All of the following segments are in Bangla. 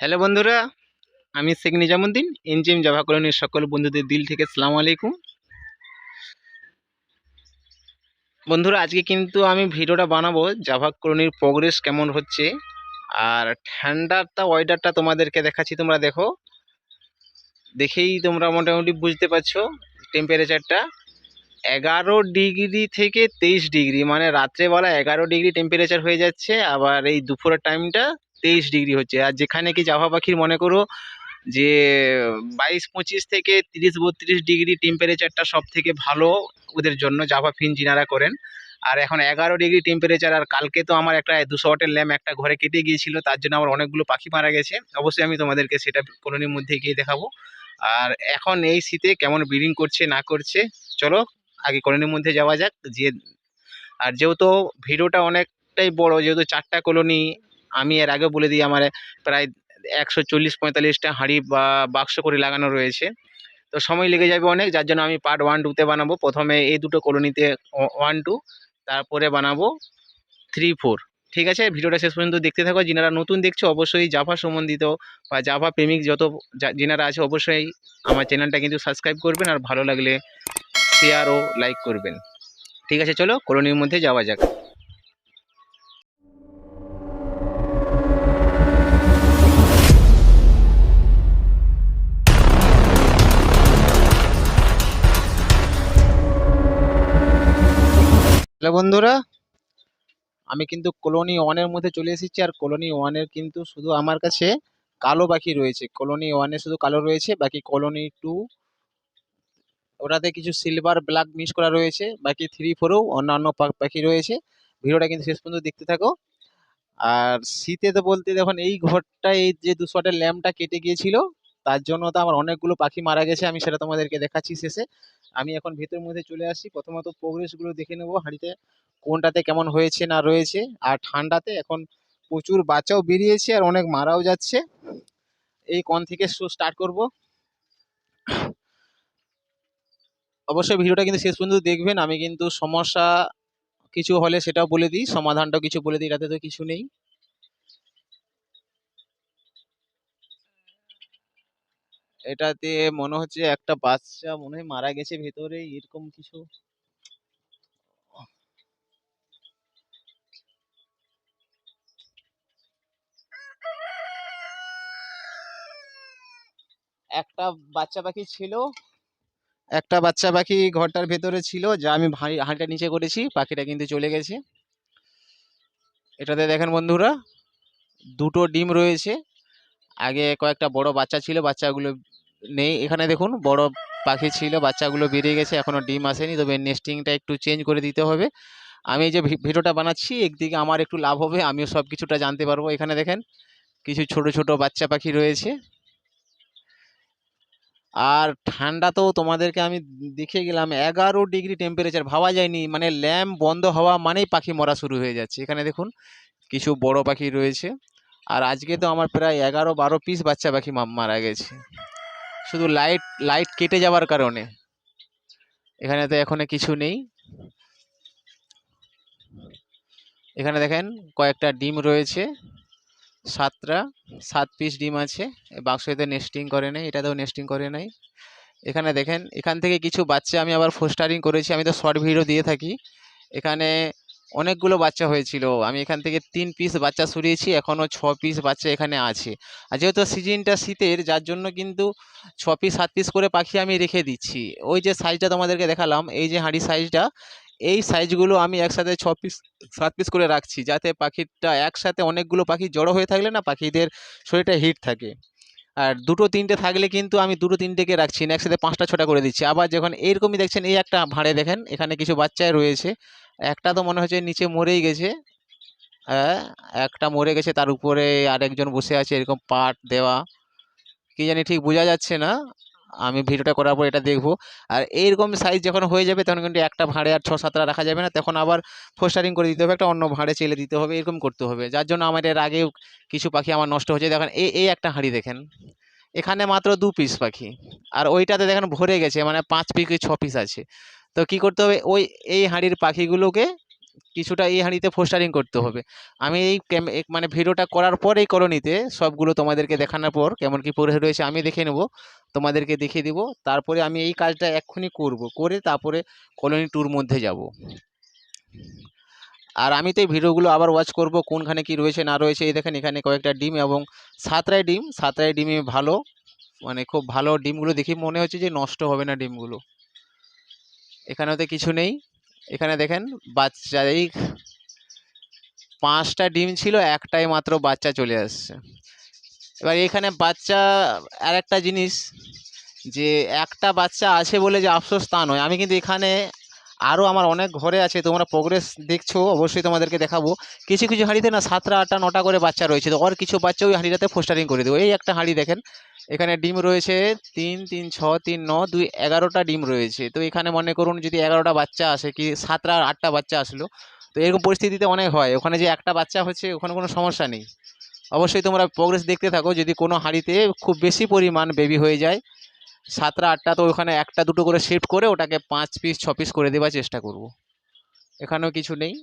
হ্যালো বন্ধুরা, আমি শেখ নিজামুদ্দিন, এনজিএম জাভা কলোনির সকল বন্ধুদের দিল থেকে সালাম আলাইকুম। বন্ধুরা, আজকে কিন্তু আমি ভিডিওটা বানাবো জাভা কলোনির প্রোগ্রেস কেমন হচ্ছে, আর ঠান্ডারটা ওয়েদারটা তোমাদেরকে দেখাচ্ছি, তোমরা দেখো। দেখেই তোমরা মোটামুটি বুঝতে পারছ টেম্পারেচারটা এগারো ডিগ্রি থেকে তেইশ ডিগ্রি মানে রাত্রেবেলা এগারো ডিগ্রি টেম্পারেচার হয়ে যাচ্ছে, আবার এই দুপুরের টাইমটা তেইশ ডিগ্রি হচ্ছে। আর যেখানে কি জাভা পাখির মনে করো যে, বাইশ, পঁচিশ থেকে তিরিশ, বত্রিশ ডিগ্রি টেম্পারেচারটা সব থেকে ভালো ওদের জন্য জাভা ফিন যিনারা করেন। আর এখন এগারো ডিগ্রি টেম্পারেচার আর কালকে তো আমার একটা দুশো ওয়াটের ল্যাম্প একটা ঘরে কেটে গিয়েছিল, তার জন্য আমার অনেকগুলো পাখি মারা গেছে। অবশ্যই আমি তোমাদেরকে সেটা কলোনির মধ্যে গিয়ে দেখাবো। আর এখন এই শীতে কেমন ব্রিডিং করছে, না করছে, চলো আগে কলোনির মধ্যে যাওয়া যাক, যে আর যেহেতু ভিডিওটা অনেকটাই বড়, যেহেতু চারটা কলোনি আমি এর আগে বলে দিই, আমার প্রায় একশো চল্লিশ পঁয়তাল্লিশটা হাঁড়ি বা বাক্স করে লাগানো রয়েছে। তো সময় লেগে যাবে অনেক, যার জন্য আমি পার্ট ওয়ান টুতে বানাবো। প্রথমে এই দুটো কলোনিতে ওয়ান টু তারপরে বানাবো থ্রি ফোর ঠিক আছে? ভিডিওটা শেষ পর্যন্ত দেখতে থাকো। যিনারা নতুন দেখছ, অবশ্যই জাভা সম্বন্ধিত বা জাভা প্রেমিক যত যিনারা আছে, অবশ্যই আমার চ্যানেলটা কিন্তু সাবস্ক্রাইব করবেন আর ভালো লাগলে শেয়ার ও লাইক করবেন। ঠিক আছে? চলো, কলোনির মধ্যে যাওয়া যাক। হ্যালো বন্ধুরা, আমি কিন্তু কলোনি ওয়ানের মধ্যে চলে এসেছি আর কলোনি ওয়ানের কিন্তু শুধু আমার কাছে কালো পাখি রয়েছে। কলোনি ওয়ানে শুধু কালো রয়েছে, বাকি কলোনি টু ওটাতে কিছু সিলভার ব্ল্যাক মিক্স করা রয়েছে, বাকি থ্রি ফোরেও অন্যান্য পাখি রয়েছে। ভিডিওটা কিন্তু শেষ পর্যন্ত দেখতে থাকো। আর শীতে তো বলতে দেখুন, এই ঘরটা এই যে দুশোটা ল্যাম্পটা কেটে গিয়েছিল তার জন্য তো আমার অনেকগুলো পাখি মারা গেছে, আমি সেটা তোমাদেরকে দেখাচ্ছি শেষে। আমি এখন ভেতরের মধ্যে চলে আসি প্রথমত প্রোগ্রেসগুলো দেখে নেব, হাঁড়িতে কোনটাতে কেমন হয়েছে না রয়েছে, আর ঠান্ডাতে এখন প্রচুর বাচ্চাও বেরিয়েছে আর অনেক মারাও যাচ্ছে। এই কন থেকে শো স্টার্ট করব। অবশ্যই ভিডিওটা কিন্তু শেষ পর্যন্ত দেখবেন, আমি কিন্তু সমস্যা কিছু হলে সেটাও বলে দিই, সমাধানটাও কিছু বলে দিই, এটাতে তো কিছু নেই। এটাতে মনে হচ্ছে একটা বাচ্চা মনে হয় মারা গেছে ভেতরে এরকম কিছু? একটা বাচ্চা পাখি ছিল। একটা বাচ্চা পাখি ঘরটার ভেতরে ছিল, যা আমি হাঁড়িটা নিচে করেছি, পাখিটা কিন্তু চলে গেছে। এটাতে দেখেন বন্ধুরা, দুটো ডিম রয়েছে। আগে কয়েকটা বড় বাচ্চা ছিল, বাচ্চাগুলো নেই। এখানে দেখুন, বড় পাখি ছিল, বাচ্চাগুলো বেরিয়ে গেছে এখনও ডিম আসেনি, তবে নেস্টিংটা একটু চেঞ্জ করে দিতে হবে। আমি এই যে ভিডিওটা বানাচ্ছি, একদিকে আমার একটু লাভ হবে, আমিও সব কিছুটা জানতে পারব। এখানে দেখেন, কিছু ছোট ছোট বাচ্চা পাখি রয়েছে। আর ঠান্ডা তো তোমাদেরকে আমি দেখে গেলাম, এগারো ডিগ্রি টেম্পারেচার ভাবা যায়নি মানে ল্যাম্প বন্ধ হওয়া মানেই পাখি মরা শুরু হয়ে যাচ্ছে। এখানে দেখুন, কিছু বড় পাখি রয়েছে। আর আজকে তো আমার প্রায় এগারো, বারো পিস বাচ্চা পাখি মারা গেছে। শুধু লাইট লাইট কেটে যাওয়ার কারণে। এখানে তো এখনও কিছু নেই। এখানে দেখেন কয়েকটা ডিম রয়েছে, সাতটা, সাত পিস ডিম আছে। বাক্সতে নেস্টিং করে নেই, এটাতেও নেস্টিং করে নাই। এখানে দেখেন, এখান থেকে কিছু বাচ্চা আমি আবার ফোস্টারিং করেছি, আমি তো শর্ট ভিডিও দিয়ে থাকি। এখানে অনেকগুলো বাচ্চা হয়েছিল। আমি এখান থেকে তিন পিস বাচ্চা সরিয়েছি এখনও ছ পিস বাচ্চা এখানে আছে। আর যেহেতু সিজনটা শীতের, যার জন্য কিন্তু ছ পিস সাত পিস করে পাখি আমি রেখে দিচ্ছি। ওই যে সাইজটা তোমাদেরকে দেখালাম, এই যে হাঁড়ি সাইজটা এই সাইজগুলো আমি একসাথে ছ পিস সাত পিস করে রাখছি, যাতে পাখিটা একসাথে অনেকগুলো পাখি জড়ো হয়ে থাকলে না পাখিদের শরীরটা হিট থাকে। আর দুটো, তিনটে থাকলে কিন্তু আমি দুটো, তিনটেকে রাখছি না, একসাথে পাঁচটা, ছটা করে দিচ্ছি। আবার যখন এইরকমই দেখছেন, এই একটা ভাঁড়ে দেখেন, এখানে কিছু বাচ্চাই রয়েছে। একটা তো মনে হচ্ছে নিচে মরেই গেছে। হ্যাঁ একটা মরে গেছে, তার উপরে আরেকজন বসে আছে, এরকম পাট দেওয়া। কি জানি ঠিক বোঝা যাচ্ছে না। আমি ভিডিওটা করার পর এটা দেখব। আর এইরকম সাইজ যখন হয়ে যাবে, তখন কিন্তু একটা ভাঁড়ে আর ছ সাতটা রাখা যাবে না। তখন আবার ফোস্টারিং করে দিতে হবে, একটা অন্য ভাঁড়ে চেলে দিতে হবে, এরকম করতে হবে। যার জন্য আমার এর আগেও কিছু পাখি আমার নষ্ট হয়েছে। দেখেন এই এই একটা হাঁড়ি দেখেন। এখানে মাত্র দু পিস পাখি। আর ওইটাতে দেখেন ভরে গেছে মানে পাঁচ পিস ছ পিস আছে। তো কি করতে হবে? ওই, এই হাঁড়ির পাখিগুলোকে কিছুটা এই হাঁড়িতে ফোস্টারিং করতে হবে। আমি এই মানে ভিডিওটা করার পর এই কলোনিতে সবগুলো তোমাদেরকে দেখানোর পর কেমন কি পরে রয়েছে আমি দেখে নেব, তোমাদেরকে দেখিয়ে দিব। তারপরে আমি এই কাজটা এক্ষুনি করব, করে তারপরে কলোনি ট্যুর মধ্যে যাব। আর আমি তো এই ভিডিওগুলো আবার ওয়াচ করব, কোনখানে কি রয়েছে, না রয়েছে। এই দেখেন এখানে কয়েকটা ডিম এবং সাতরাই ডিম। সাতরাই ডিমে ভালো মানে খুব ভালো ডিমগুলো দেখি মনে হচ্ছে যে নষ্ট হবে না ডিমগুলো। এখানেও তো কিছু নেই। এখানে দেখেন বাচ্চা এই পাঁচটা ডিম ছিল, একটাই মাত্র বাচ্চা চলে আসছে। এবার এখানে বাচ্চা আর একটা জিনিস, যে একটা বাচ্চা আছে বলে যে আফসোস তা নয়। আমি কিন্তু এখানে আরও আমার অনেক ঘরে আছে, তোমরা প্রোগ্রেস দেখছ, অবশ্যই তোমাদেরকে দেখাবো। কিছু কিছু হাঁড়িতে না সাতটা, আটটা, নটা করে বাচ্চা রয়েছে। তো ওর কিছু বাচ্চা ওই হাঁড়িটাতে ফোস্টারিং করে দেবো। এই একটা হাঁড়ি দেখেন এখানে ডিম রয়েছে তিন তিন, ছ, তিন, ন, দুই, এগারোটা ডিম রয়েছে। তো এখানে মনে করুন যদি এগারোটা বাচ্চা আসে, কি সাতটা আটটা বাচ্চা আসলো, তো এরকম পরিস্থিতিতে অনেক হয়। ওখানে যে একটা বাচ্চা হচ্ছে, ওখানে কোনো সমস্যা নেই। অবশ্যই তোমরা প্রোগ্রেস দেখতে থাকো, যদি কোনো হাঁড়িতে খুব বেশি পরিমাণ বেবি হয়ে যায়, সাতটা, আটটা, তো ওখানে একটা, দুটো করে শিফট করে ওটাকে পাঁচ পিস ছ পিস করে দেওয়ার চেষ্টা করব। এখানেও কিছু নেই।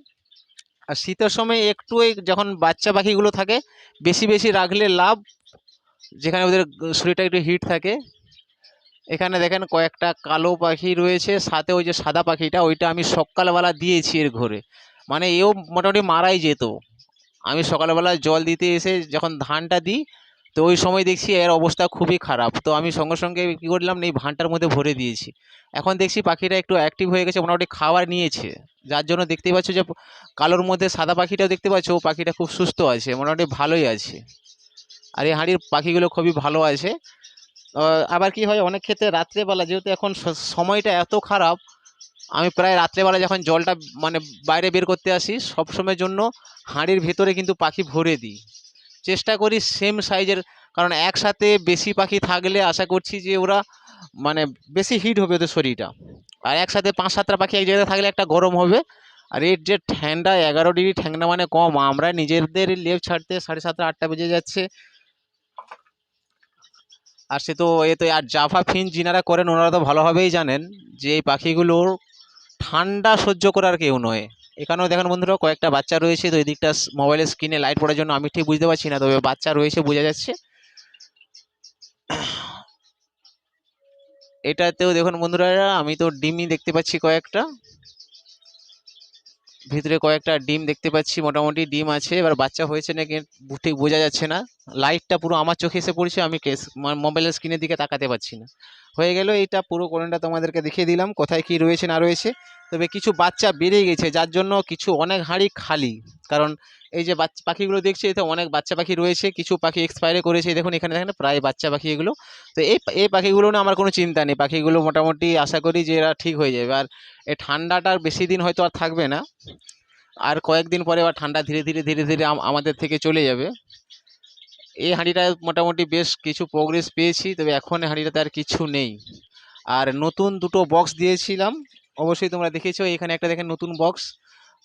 আর শীতের সময় একটু যখন বাচ্চা পাখিগুলো থাকে, বেশি বেশি রাখলে লাভ যেখানে ওদের শরীরটা একটু হিট থাকে। এখানে দেখেন কয়েকটা কালো পাখি রয়েছে, সাথে ওই যে সাদা পাখিটা, ওইটা আমি সকালবেলা দিয়েছি এর ঘরে। মানে এও মোটামুটি মারাই যেত। আমি সকালবেলা জল দিতে এসে যখন ধানটা দিই, তো ওই সময় দেখছি এর অবস্থা খুবই খারাপ। তো আমি সঙ্গে সঙ্গে কী করলাম, এই ভাঁটার মধ্যে ভরে দিয়েছি। এখন দেখছি পাখিটা একটু অ্যাক্টিভ হয়ে গেছে, মোটামুটি খাবার নিয়েছে। যার জন্য দেখতেই পাচ্ছ যে, কালোর মধ্যে সাদা পাখিটাও দেখতে পাচ্ছ, ও পাখিটা খুব সুস্থ আছে, মোটামুটি ভালোই আছে। আর এই হাঁড়ির পাখিগুলো খুবই ভালো আছে। আবার কি হয়, অনেক ক্ষেত্রে রাত্রেবেলা যেহেতু এখন সময়টা এত খারাপ, আমি প্রায় রাত্রেবেলা যখন জলটা মানে বাইরে বের করতে আসি সব সময়ের জন্য হাঁড়ির ভেতরে কিন্তু পাখি ভরে দিই। চেষ্টা করি সেম সাইজের কারণ একসাথে বেশি পাখি থাকলে আশা করছি যে ওরা মানে বেশি হিট হবে ওদের শরীরটা। আর একসাথে পাঁচ সাতটা পাখি এক জায়গায় থাকলে একটা গরম হবে। আর এর যে ঠান্ডা এগারো ডিগ্রি ঠান্ডা মানে কম। আমরা নিজেদের লেপ ছাড়তে সাড়ে সাতটা, আটটা বেজে যাচ্ছে। আর সে তো এ তো আর জাফা ফিন যিনারা করেন, ওনারা তো ভালোভাবেই জানেন যে এই পাখিগুলোর ঠান্ডা সহ্য করার কেউ নয়। এখানেও দেখেন বন্ধুরা, কয়েকটা বাচ্চা রয়েছে, তো এই দিকটা মোবাইলের স্ক্রিনে লাইট পড়ার জন্য আমি ঠিক বুঝতে পারছি না, তবে বাচ্চা রয়েছে, বোঝা যাচ্ছে। এটাতেও দেখুন বন্ধুরা, আমি তো ডিমই দেখতে পাচ্ছি কয়েকটা। ভিতরে কয়েকটা ডিম দেখতে পাচ্ছি, মোটামুটি ডিম আছে, এবার বাচ্চা হয়েছে নাকি ঠিক বোঝা যাচ্ছে না। লাইটটা পুরো আমার চোখে এসে পড়ছে, আমি কেস মোবাইলের স্ক্রিনের দিকে তাকাতে পারছি না। হয়ে গেল এইটা, পুরো কোরআনটা তোমাদেরকে দেখিয়ে দিলাম, কোথায় কি রয়েছে না রয়েছে। তবে কিছু বাচ্চা বেড়ে গেছে, যার জন্য কিছু অনেক হাঁড়ি খালি। কারণ এই যে বাচ্চা পাখিগুলো দেখছি, এতে অনেক বাচ্চা পাখি রয়েছে, কিছু পাখি এক্সপায়ারে করেছে। দেখুন, এখানে দেখেন প্রায় বাচ্চা পাখি এগুলো। তো এই এই পাখিগুলো না আমার কোনো চিন্তা নেই। পাখিগুলো মোটামুটি আশা করি যে এরা ঠিক হয়ে যাবে। আর এই ঠান্ডাটা বেশি দিন হয়তো আর থাকবে না। আর কয়েকদিন পরে আবার ঠান্ডা ধীরে ধীরে ধীরে ধীরে আমাদের থেকে চলে যাবে। এই হাঁড়িটা মোটামুটি বেশ কিছু প্রোগ্রেস পেয়েছি, তবে এখন হাঁড়িটাতে আর কিছু নেই। আর নতুন দুটো বক্স দিয়েছিলাম। অবশ্যই তোমরা দেখেছ, এখানে একটা দেখেন নতুন বক্স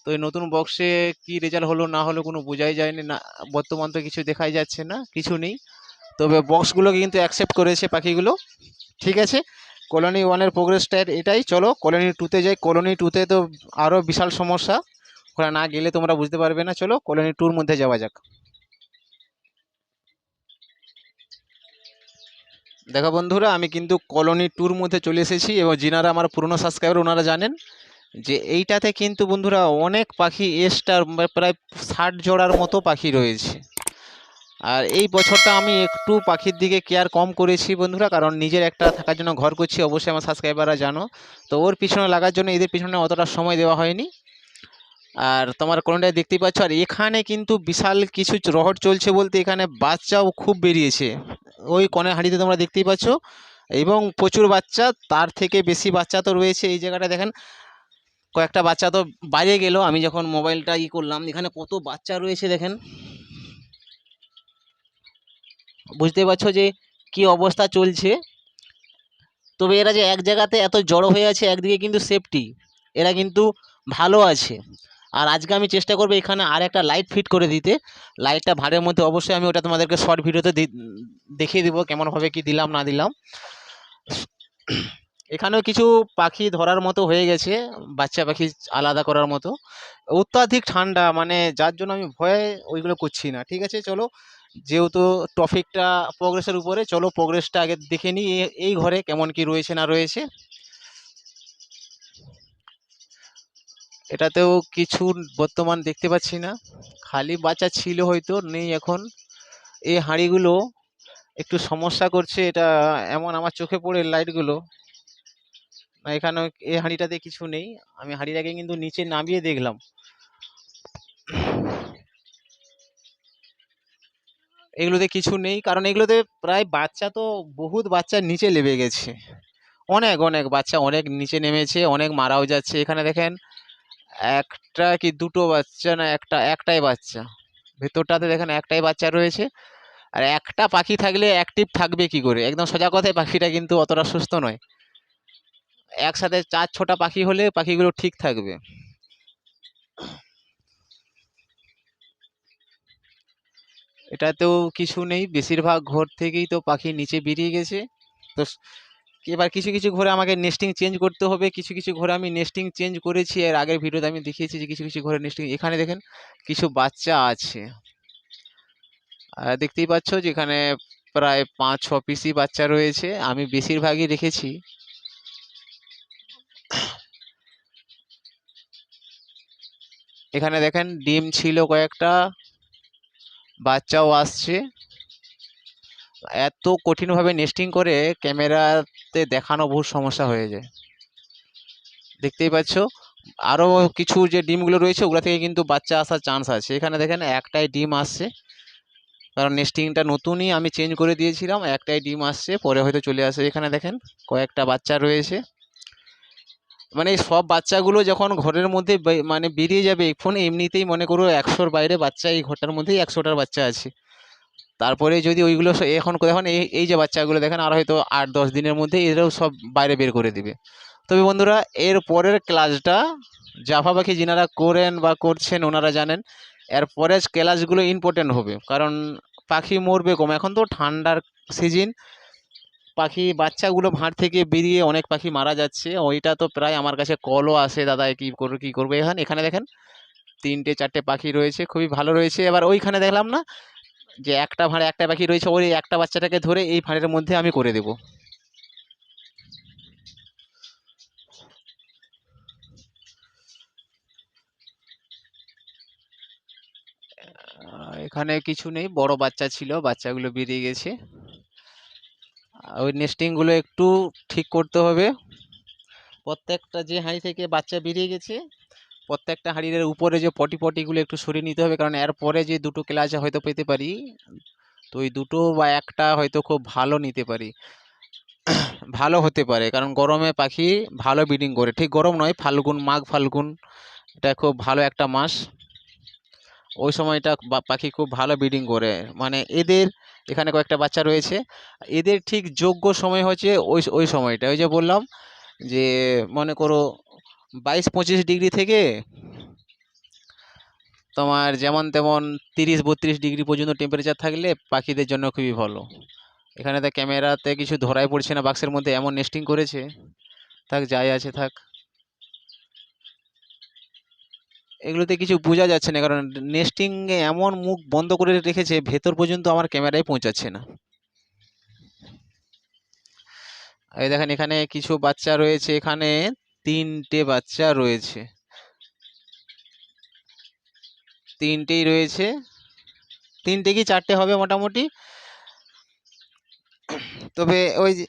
তো এই নতুন বক্সে কি রেজাল্ট হলো, না হলো কোনো বোঝাই যায়নি, না, বর্তমান তো কিছু দেখাই যাচ্ছে না, কিছু নেই। তবে বক্সগুলোকে কিন্তু অ্যাকসেপ্ট করেছে পাখিগুলো, ঠিক আছে? কলোনি ওয়ানের প্রোগ্রেসটা এটাই, চলো কলোনি টুতে যাই। কলোনি টুতে তো আরও বিশাল সমস্যা ওখানে না গেলে তোমরা বুঝতে পারবে না। চলো কলোনি ট্যুর মধ্যে যাওয়া যাক। দেখো বন্ধুরা, আমি কিন্তু কলোনি ট্যুর মধ্যে চলে এসেছি, এবং যিনারা আমার পুরনো সাবস্ক্রাইবার ওনারা জানেন। যে এইটাতে কিন্তু বন্ধুরা অনেক পাখি এসটার প্রায় ষাট জোড়ার মতো পাখি রয়েছে। আর এই বছরটা আমি একটু পাখির দিকে কেয়ার কম করেছি বন্ধুরা, কারণ নিজের একটা থাকার জন্য ঘর করছি, অবশ্যই আমার সাবস্ক্রাইবাররা জানো। তো ওর পিছনে লাগার জন্য এদের পিছনে অতটা সময় দেওয়া হয়নি। আর তোমার কোনটায় দেখতেই পাচ্ছ? আর এখানে কিন্তু বিশাল কিছু রহট চলছে বলতে এখানে বাচ্চাও খুব বেরিয়েছে। ওই কনে হাঁড়িতে তোমরা দেখতেই পাচ্ছ। এবং প্রচুর বাচ্চা, তার থেকে বেশি বাচ্চা তো রয়েছে। এই জায়গাটা দেখেন কয়েকটা বাচ্চা তো বাইরে গেল, আমি যখন মোবাইলটা ই করলাম, এখানে কত বাচ্চা রয়েছে দেখেন। বুঝতে পারছ যে কি অবস্থা চলছে? তবে এরা যে এক জায়গাতে এত জড়ো হয়ে আছে, একদিকে কিন্তু সেফটি এরা কিন্তু ভালো আছে। আর আজকে আমি চেষ্টা করব এখানে আর একটা লাইট ফিট করে দিতে। লাইটটা ভাড়ের মধ্যে অবশ্যই আমি ওটা তোমাদেরকে শর্ট ভিডিওতে দেখিয়ে দিব, কেমনভাবে কি দিলাম, না দিলাম। এখানেও কিছু পাখি ধরার মতো হয়ে গেছে, বাচ্চা পাখি আলাদা করার মতো। অত্যাধিক ঠান্ডা মানে যার জন্য আমি ভয়ে ওইগুলো করছি না। ঠিক আছে, চলো। যেহেতু টপিকটা প্রোগ্রেসের উপরে, চলো প্রোগ্রেসটা আগে দেখে নিই এই ঘরে কেমন কি রয়েছে না রয়েছে। এটাতেও কিছু বর্তমান দেখতে পাচ্ছি না। খালি বাচ্চা ছিল হয়তো, নেই এখন। এই হাঁড়িগুলো একটু সমস্যা করছে, এটা এমন আমার চোখে পড়ে লাইটগুলো এখানে এই হাঁড়িটাতে কিছু নেই। আমি হাঁড়িটাকে কিন্তু নিচে নামিয়ে দেখলাম। এগুলোতে কিছু নেই, কারণ এগুলোতে প্রায় বাচ্চা তো, বহুত বাচ্চা নিচে নেমে গেছে। অনেক অনেক বাচ্চা অনেক নিচে নেমেছে, অনেক মারাও যাচ্ছে। এখানে দেখেন, একটা কি দুটো বাচ্চা না একটা, একটাই বাচ্চা। ভেতরটাতে দেখেন একটাই বাচ্চা রয়েছে। আর একটা পাখি থাকলে অ্যাক্টিভ থাকবে কি করে? একদম সোজা কথায় পাখিটা কিন্তু অতটা সুস্থ নয়। একসাথে চার ছটা পাখি হলে পাখিগুলো ঠিক থাকবে। এটাতেও কিছু নেই, বেশিরভাগ ঘর থেকেই তো পাখি নিচে বেরিয়ে গেছে। তো এবার কিছু কিছু ঘরে আমাকে নেস্টিং চেঞ্জ করতে হবে, কিছু কিছু ঘরে আমি নেস্টিং চেঞ্জ করেছি। এর আগের ভিডিওতে আমি দেখিয়েছি যে কিছু কিছু ঘরে নেস্টিং এখানে দেখেন কিছু বাচ্চা আছে। দেখতেই পাচ্ছ যেখানে প্রায় পাঁচ, ছ পিসই বাচ্চা রয়েছে। আমি বেশিরভাগই রেখেছি এখানে দেখেন ডিম ছিল কয়েকটা, বাচ্চাও আসছে। এত কঠিনভাবে নেস্টিং করে ক্যামেরাতে দেখানো বহু সমস্যা হয়ে যায়। দেখতেই পাচ্ছ আরও কিছু যে ডিমগুলো রয়েছে, ওগুলো থেকে কিন্তু বাচ্চা আসার চান্স আছে। এখানে দেখেন একটাই ডিম আসছে। কারণ নেস্টিংটা নতুনই আমি চেঞ্জ করে দিয়েছিলাম, একটাই ডিম আসছে, পরে হয়তো চলে আসে। এখানে দেখেন কয়েকটা বাচ্চা রয়েছে। মানে সব বাচ্চাগুলো যখন ঘরের মধ্যে মানে বেরিয়ে যাবে এখন এমনিতেই মনে করো একশোর বাইরে বাচ্চা এই ঘরটার মধ্যেই একশোটার বাচ্চা আছে। তারপরে যদি ওইগুলো এখন দেখুন এই এই যে বাচ্চাগুলো দেখেন, আর হয়তো আট, দশ দিনের মধ্যে এরাও সব বাইরে বের করে দিবে। তবে বন্ধুরা, এর পরের ক্লাসটা জাফা পাখি যিনারা করেন বা করছেন ওনারা জানেন, এর পরের ক্লাসগুলো ইম্পর্টেন্ট হবে। কারণ পাখি মরবে কম। এখন তো ঠান্ডার সিজন পাখি, বাচ্চাগুলো ভাঁড় থেকে বেরিয়ে অনেক পাখি মারা যাচ্ছে। ওইটা তো প্রায় আমার কাছে কলও আসে, দাদা, কী করব কী করব এখানে? এখানে দেখেন তিনটে, চারটে পাখি রয়েছে, খুবই ভালো রয়েছে। এবার ওইখানে দেখলাম না যে একটা ভাঁড়ে একটা পাখি রয়েছে, ওই একটা বাচ্চাটাকে ধরে এই ভাঁড়ের মধ্যে আমি করে দেব। এখানে কিছু নেই, বড় বাচ্চা ছিল, বাচ্চাগুলো বেরিয়ে গেছে। ওই নেস্টিংগুলো একটু ঠিক করতে হবে। প্রত্যেকটা যে হাঁড়ি থেকে বাচ্চা বেরিয়ে গেছে, প্রত্যেকটা হাঁড়ির উপরে যে পটি পটিগুলো একটু সরিয়ে নিতে হবে, কারণ এর পরে যে দুটো ক্লাস হয়তো পেতে পারি, তো ওই দুটো বা একটা হয়তো খুব ভালো নিতে পারি। ভালো হতে পারে, কারণ গরমে পাখি ভালো ব্রিডিং করে। ঠিক গরম নয়, ফাল্গুন, মাঘ ফাল্গুন, এটা খুব ভালো একটা মাস। ওই সময়টা পাখি খুব ভালো ব্রিডিং করে। মানে এদের এখানে কয়েকটা বাচ্চা রয়েছে। এদের ঠিক যোগ্য সময় হচ্ছে ওই ওই সময়টা। ওই যে বললাম যে মনে করো বাইশ পঁচিশ ডিগ্রি থেকে তোমার যেমন তেমন তিরিশ বত্রিশ ডিগ্রি পর্যন্ত টেম্পারেচার থাকলে পাখিদের জন্য খুবই ভালো। এখানে তো ক্যামেরাতে কিছু ধরাই পড়ছে না বাক্সের মধ্যে এমন নেস্টিং করেছে। থাক, যাই আছে, থাক। এগুলোতে কিছু বোঝা যাচ্ছে না, কারণ নেস্টিং এ এমন মুখ বন্ধ করে রেখেছে, ভেতর পর্যন্ত আমার ক্যামেরায় পৌঁছাচ্ছে না। এই দেখেন, এখানে কিছু বাচ্চা রয়েছে, এখানে তিনটে বাচ্চা রয়েছে। তিনটেই রয়েছে। তিনটে কি চারটে হবে মোটামুটি? তবে ওই যে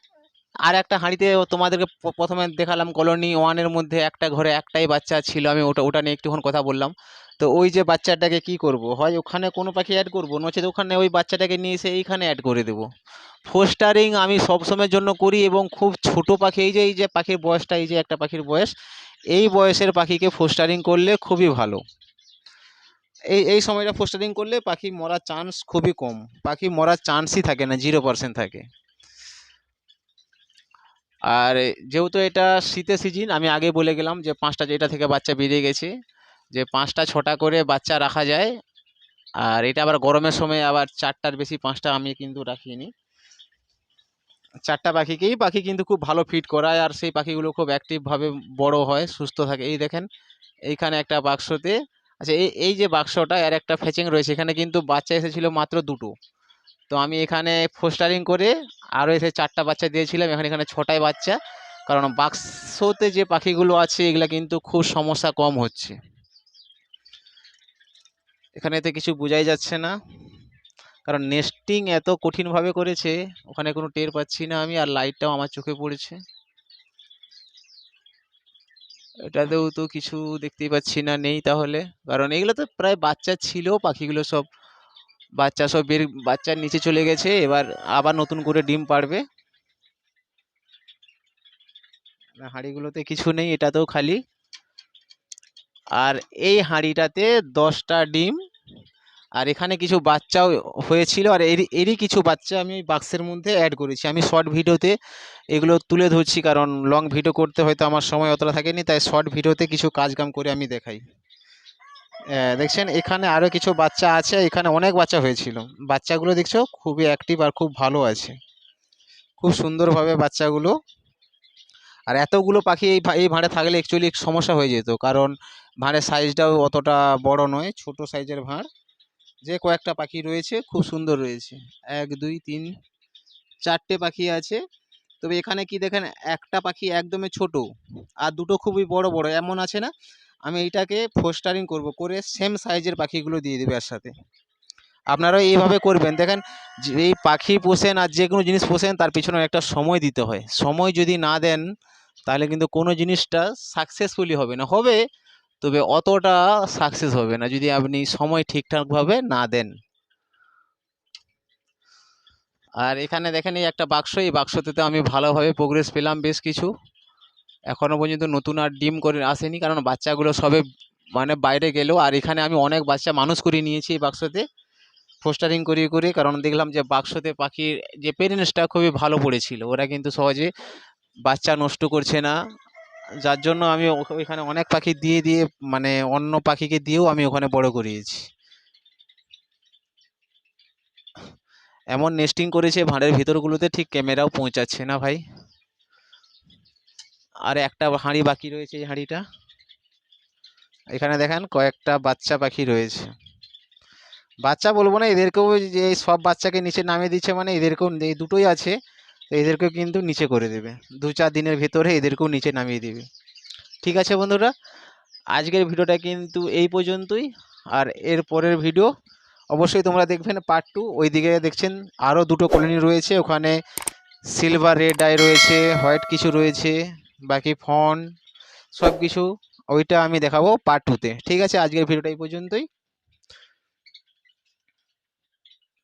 আর একটা হাঁড়িতে তোমাদেরকে প্রথমে দেখালাম কলোনি ওয়ানের মধ্যে একটা ঘরে একটাই বাচ্চা ছিল, আমি ওটা ওটা নিয়ে একটুক্ষণ কথা বললাম। তো ওই যে বাচ্চাটাকে কি করব? হয় ওখানে কোনো পাখি অ্যাড করব? নচেত ওখানে ওই বাচ্চাটাকে নিয়ে এসে এইখানে অ্যাড করে দেবো। ফোস্টারিং আমি সব সময়ের জন্য করি এবং খুব ছোট পাখি, এই যে এই যে পাখির বয়সটা, এই যে একটা পাখির বয়স, এই বয়সের পাখিকে ফোস্টারিং করলে খুবই ভালো। এই এই সময়টা ফোস্টারিং করলে পাখি মরার চান্স খুবই কম। পাখি মরার চান্সই থাকে না জিরো পার্সেন্ট থাকে। আর যেহেতু এটা শীতের সিজন আমি আগে বলে গেলাম যে পাঁচটা যেটা থেকে বাচ্চা বেরিয়ে গেছে, যে পাঁচটা ছটা করে বাচ্চা রাখা যায়। আর এটা আবার গরমের সময় আবার চারটার বেশি পাঁচটা আমি কিন্তু রাখিনি। চারটা পাখিকেই, পাখি কিন্তু খুব ভালো ফিট করায় আর সেই পাখিগুলো খুব অ্যাক্টিভভাবে বড় হয়, সুস্থ থাকে। এই দেখেন, এইখানে একটা বাক্সতে আচ্ছা এই এই যে বাক্সটা আর একটা ফেচিং রয়েছে, এখানে কিন্তু বাচ্চা এসেছিল মাত্র দুটো। তো আমি এখানে ফোস্টারিং করে আরও এসে চারটা বাচ্চা দিয়েছিলাম। এখানে এখানে ছটায় বাচ্চা। কারণ বাক্সতে যে পাখিগুলো আছে, এগুলো কিন্তু খুব সমস্যা কম হচ্ছে। এখানে তো কিছু বোঝাই যাচ্ছে না। কারণ নেস্টিং এত কঠিনভাবে করেছে, ওখানে কোনো টের পাচ্ছি না আমি, আর লাইটটাও আমার চোখে পড়েছে। এটাতেও তো কিছু দেখতেই পাচ্ছি না, নেই তাহলে। কারণ এগুলো তো প্রায় বাচ্চা ছিল, পাখিগুলো সব বাচ্চা সব বের বাচ্চার নিচে চলে গেছে, এবার আবার নতুন করে ডিম পাড়বে। হাঁড়িগুলোতে কিছু নেই, এটাতেও খালি। আর এই হাঁড়িটাতে দশটা ডিম। আর এখানে কিছু বাচ্চাও হয়েছিল, আর এরই এরই কিছু বাচ্চা আমি বাক্সের মধ্যে অ্যাড করেছি। আমি শর্ট ভিডিওতে এগুলো তুলে ধরছি, কারণ লং ভিডিও করতে হয়তো আমার সময় অতটা থাকেনি, তাই শর্ট ভিডিওতে কিছু কাজ কাম করে আমি দেখাই। দেখছেন, এখানে আরও কিছু বাচ্চা আছে, এখানে অনেক বাচ্চা হয়েছিল। বাচ্চাগুলো দেখছ, খুবই অ্যাক্টিভ আর খুব ভালো আছে। খুব সুন্দরভাবে বাচ্চাগুলো। আর এতগুলো পাখি এই এই ভাঁড়ে থাকলে অ্যাকচুয়ালি সমস্যা হয়ে যেত, কারণ ভাঁড়ের সাইজটাও অতটা বড় নয়, ছোট সাইজের ভাঁড়। যে কয়েকটা পাখি রয়েছে, খুব সুন্দর রয়েছে। এক, দুই, তিন, চারটে পাখি আছে। তবে এখানে কি দেখেন, একটা পাখি একদমই ছোট, আর দুটো খুবই বড় বড়, এমন আছে না আমি এইটাকে ফোস্টারিং করব, করে সেম সাইজের পাখিগুলো দিয়ে দেবে এর সাথে আপনারাও এইভাবে করবেন। দেখেন এই পাখি পোষেন আর যে কোনো জিনিস পোষেন, তার পিছনে একটা সময় দিতে হয়। সময় যদি না দেন, তাহলে কিন্তু কোনো জিনিসটা সাকসেসফুলি হবে না। হবে, তবে অতটা সাকসেস হবে না যদি আপনি সময় ঠিকঠাকভাবে না দেন। আর এখানে দেখেন, এই একটা বাক্স, এই বাক্সতে তো আমি ভালোভাবে প্রোগ্রেস পেলাম বেশ কিছু। এখনও পর্যন্ত নতুন আর ডিম করে আসেনি, কারণ বাচ্চাগুলো সবে মানে বাইরে গেলেও আর এখানে আমি অনেক বাচ্চা মানুষ করে নিয়েছি এই বাক্সতে পোস্টারিং করিয়ে করে কারণ দেখলাম যে বাক্সতে পাখির যে পেরেন্টসটা খুবই ভালো পড়েছিল, ওরা কিন্তু সহজে বাচ্চা নষ্ট করছে না, যার জন্য আমি ওইখানে অনেক পাখি দিয়ে দিয়ে মানে অন্য পাখিকে দিয়েও আমি ওখানে বড় করিয়েছি। এমন নেস্টিং করেছে ভাঁড়ের ভিতরগুলোতে, ঠিক ক্যামেরাও পৌঁছাচ্ছে না ভাই। আর একটা হাঁড়ি বাকি রয়েছে এই হাঁড়িটা। এখানে দেখেন কয়েকটা বাচ্চা পাখি রয়েছে। বাচ্চা বলব না, এদেরকেও যে সব বাচ্চাকে নিচে নামিয়ে দিচ্ছে মানে এদেরকেও এই দুটোই আছে, তো এদেরকেও কিন্তু নিচে করে দেবে। দু চার দিনের ভেতরে এদেরকেও নিচে নামিয়ে দেবে। ঠিক আছে বন্ধুরা, আজকের ভিডিওটা কিন্তু এই পর্যন্তই। আর এর পরের ভিডিও অবশ্যই তোমরা দেখবেন পার্ট টু ওইদিকে দেখছেন আরও দুটো কলোনি রয়েছে, ওখানে সিলভার রেড আই রয়েছে হোয়াইট কিছু রয়েছে। বাকি ফোন সব কিছু ওইটা আমি দেখাবো পার্ট টুতে ঠিক আছে? আজকের ভিডিওটা এই পর্যন্তই।